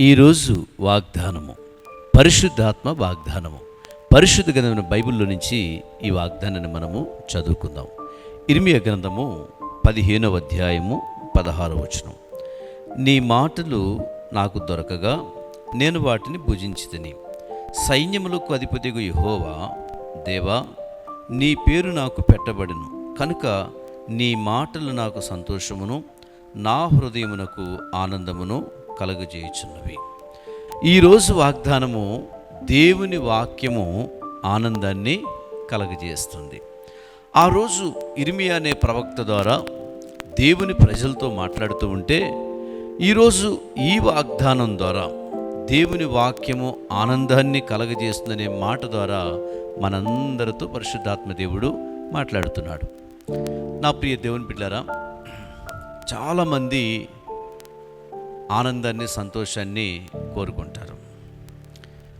ఈరోజు వాగ్దానము. పరిశుద్ధాత్మ వాగ్దానము. పరిశుద్ధ గ్రంథమైన బైబిల్లో నుంచి ఈ వాగ్దానాన్ని మనము చదువుకుందాం. ఇర్మియ గ్రంథము పదిహేనవ అధ్యాయము పదహారవ వచనం. నీ మాటలు నాకు దొరకగా నేను వాటిని భుజించితిని. సైన్యములకు అధిపతిగు యహోవా దేవా నీ పేరు నాకు పెట్టబడును. కనుక నీ మాటలు నాకు సంతోషమును నా హృదయమునకు ఆనందమును కలగజేయుచున్నవి. ఈరోజు వాగ్దానము దేవుని వాక్యము ఆనందాన్ని కలగజేస్తుంది. ఆ రోజు ఇర్మియా అనే ప్రవక్త ద్వారా దేవుని ప్రజలతో మాట్లాడుతూ ఉంటే ఈరోజు ఈ వాగ్దానం ద్వారా దేవుని వాక్యము ఆనందాన్ని కలగజేస్తుందనే మాట ద్వారా మనందరితో పరిశుద్ధాత్మ దేవుడు మాట్లాడుతున్నాడు. నా ప్రియ దేవుని బిడ్డారా చాలామంది ఆనందాన్ని సంతోషాన్ని కోరుకుంటారు.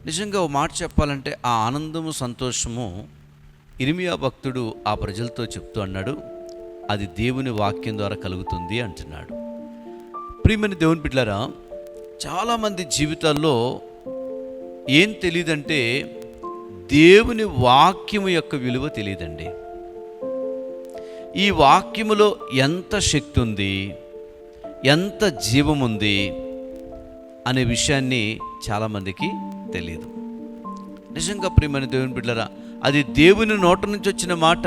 నిజంగా ఓ మాట చెప్పాలంటే ఆ ఆనందము సంతోషము ఇరిమియా భక్తుడు ఆ ప్రజలతో చెప్తూ అన్నాడు అది దేవుని వాక్యం ద్వారా కలుగుతుంది అంటున్నాడు. ప్రియమని దేవుని బిడ్డారా చాలామంది జీవితాల్లో ఏం తెలియదంటే దేవుని వాక్యము యొక్క విలువ తెలియదండి ఈ వాక్యములో ఎంత శక్తి ఉంది ఎంత జీవం ఉంది అనే విషయాన్ని చాలామందికి తెలియదు నిజంగా ప్రియమైన దేవుని బిడ్డరా అది దేవుని నోట నుంచి వచ్చిన మాట.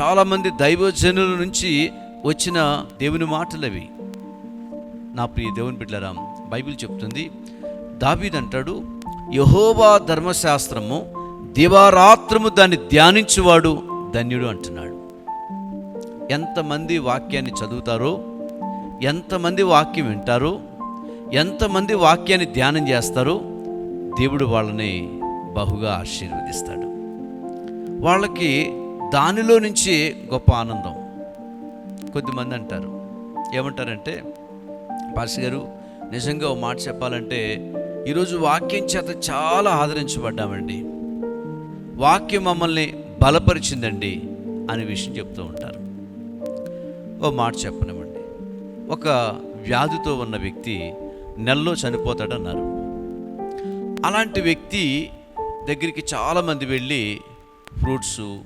చాలామంది దైవజనుల నుంచి వచ్చిన దేవుని మాటలు అవి. నా ప్రియ దేవుని బిడ్డరా బైబిల్ చెప్తుంది దాబీదంటాడు అంటాడు యహోవా ధర్మశాస్త్రము దివారాత్రము దాన్ని ధ్యానించువాడు ధన్యుడు అంటున్నాడు. ఎంతమంది వాక్యాన్ని చదువుతారో ఎంతమంది వాక్యం వింటారు? ఎంతమంది వాక్యాన్ని ధ్యానం చేస్తారు? దేవుడు వాళ్ళని బహుగా ఆశీర్వదిస్తాడు. వాళ్ళకి దానిలో నుంచి గొప్ప ఆనందం. కొద్దిమంది అంటారు. ఏమంటారంటే పాస్ గారు నిజంగా ఓ మాట చెప్పాలంటే ఈరోజు వాక్యం చేత చాలా ఆదరించబడ్డామండి. వాక్యం మమ్మల్ని బలపరిచిందండి అనే విషయం చెప్తూ ఉంటారు. ఓ మాట చెప్పనివ్వండి. ఒక వ్యాధితో ఉన్న వ్యక్తి నెలలో చనిపోతాడన్నారు. అలాంటి వ్యక్తి దగ్గరికి చాలామంది వెళ్ళి ఫ్రూట్స్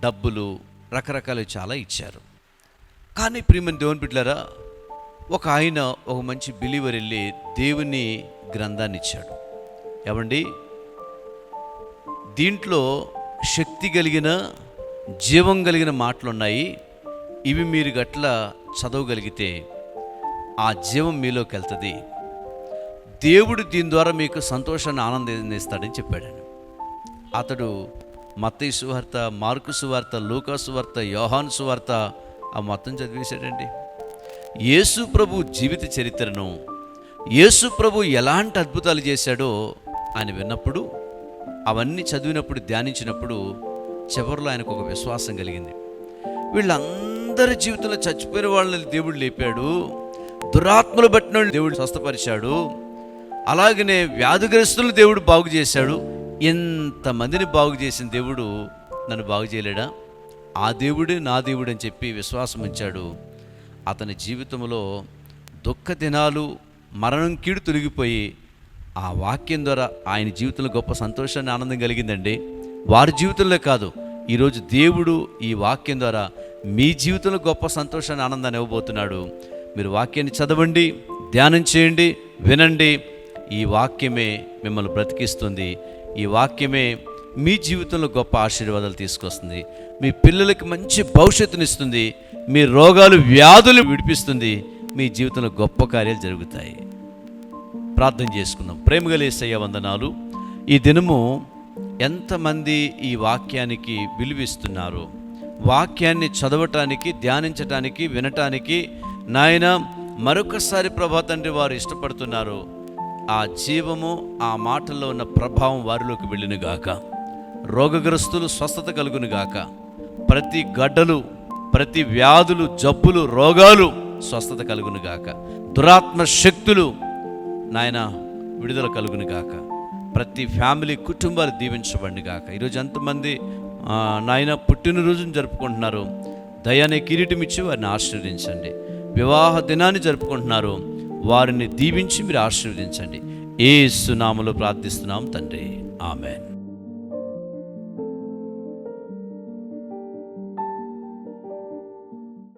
డబ్బులు రకరకాలు చాలా ఇచ్చారు. కానీ ప్రియమని దేవుని బిడ్డారా ఒక ఆయన ఒక మంచి బిలీవర్ వెళ్ళి దేవుని గ్రంథాన్ని ఇచ్చాడు. ఏమండి? దీంట్లో శక్తి కలిగిన జీవం కలిగిన మాటలు ఉన్నాయి ఇవి మీరు గట్ల చదవగలిగితే ఆ జీవం మీలోకి వెళ్తుంది. దేవుడు దీని ద్వారా మీకు సంతోషాన్ని ఆనందాన్ని ఇస్తాడని చెప్పాడు అతడు మత్తయ్య సువార్త మార్కు సువార్త లూకా సువార్త యోహాన్ సువార్త ఆ మొత్తం చదివేశాడండి. యేసు ప్రభు జీవిత చరిత్రను యేసు ప్రభు ఎలాంటి అద్భుతాలు చేశాడో అని విన్నప్పుడు అవన్నీ చదివినప్పుడు ధ్యానించినప్పుడు చివరిలో ఆయనకు ఒక విశ్వాసం కలిగింది. వీళ్ళందరూ జీవితంలో చచ్చిపోయిన వాళ్ళని దేవుడు లేపాడు. దురాత్మలు పట్టిన దేవుడు స్వస్థపరిచాడు. అలాగనే వ్యాధిగ్రస్తులు దేవుడు బాగు చేశాడు. ఎంతమందిని బాగు చేసిన దేవుడు నన్ను బాగు చేయలేడా? ఆ దేవుడే నా దేవుడు అని చెప్పి విశ్వాసం ఉంచాడు. అతని జీవితంలో దుఃఖ దినాలు మరణం కీడు తొలగిపోయి ఆ వాక్యం ద్వారా ఆయన జీవితంలో గొప్ప సంతోషాన్ని ఆనందం కలిగిందండి. వారి జీవితంలో కాదు ఈరోజు దేవుడు ఈ వాక్యం ద్వారా మీ జీవితంలో గొప్ప సంతోషాన్ని ఆనందాన్ని ఇవ్వబోతున్నాడు. మీరు వాక్యాన్ని చదవండి ధ్యానం చేయండి వినండి. ఈ వాక్యమే మిమ్మల్ని బ్రతికిస్తుంది. ఈ వాక్యమే మీ జీవితంలో గొప్ప ఆశీర్వాదాలు తీసుకొస్తుంది. మీ పిల్లలకి మంచి భవిష్యత్తునిస్తుంది. మీ రోగాలు వ్యాధులు విడిపిస్తుంది. మీ జీవితంలో గొప్ప కార్యాలు జరుగుతాయి. ప్రార్థన చేసుకుందాం. ప్రేమగలేసయ్య వందనాలు. ఈ దినము ఎంతమంది ఈ వాక్యానికి విలువిస్తున్నారు? వాక్యాన్ని చదవటానికి ధ్యానించటానికి వినటానికి నాయన మరొకసారి ప్రభా తండ్రి వారు ఇష్టపడుతున్నారు. ఆ జీవము ఆ మాటల్లో ఉన్న ప్రభావం వారిలోకి వెళ్ళినగాక రోగగ్రస్తులు స్వస్థత కలుగునుగాక ప్రతి గడ్డలు ప్రతి వ్యాధులు జబ్బులు రోగాలు స్వస్థత కలుగునుగాక దురాత్మ శక్తులు నాయన విడుదల కలుగును గాక. ప్రతి ఫ్యామిలీ కుటుంబాలు దీవించబండిగాక ఈరోజు ఎంతమంది నాయన పుట్టినరోజును జరుపుకుంటున్నారు. దయానే కిరీటం ఇచ్చి వారిని ఆశీర్వదించండి. వివాహ దినాన్ని జరుపుకుంటున్నారు. వారిని దీవించి మీరు ఆశీర్వదించండి. ఏ సునామలో ప్రార్థిస్తున్నాం తండ్రి. ఆమెన్.